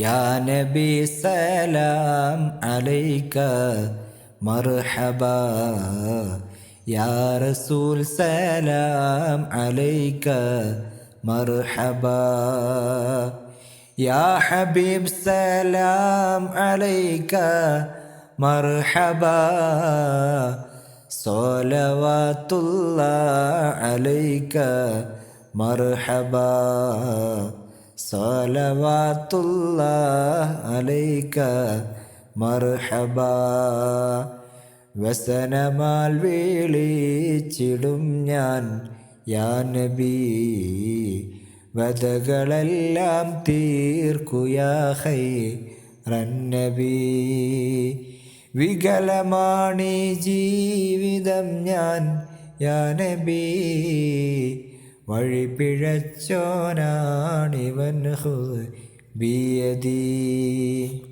യാ നബി സലാം അലൈക മർഹബ യാ റസൂൽ സലാം അലൈക മർഹബ യാ ഹബീബ് സലാം അലൈക മർഹബ الله അലൈക മർഹബ. സ്വലവാത്തുള്ള അലൈക മർഹബ. വസനമാൽ വിളിച്ചിടും ഞാൻ യാ നബി. വധകളെല്ലാം തീർക്കുയാ ഹൈ റന്നബി വികലമാണി ജീവിതം ഞാൻ യാ നബി. വഴി പിഴച്ചോനാണിവൻ ഹു ബിയദീ.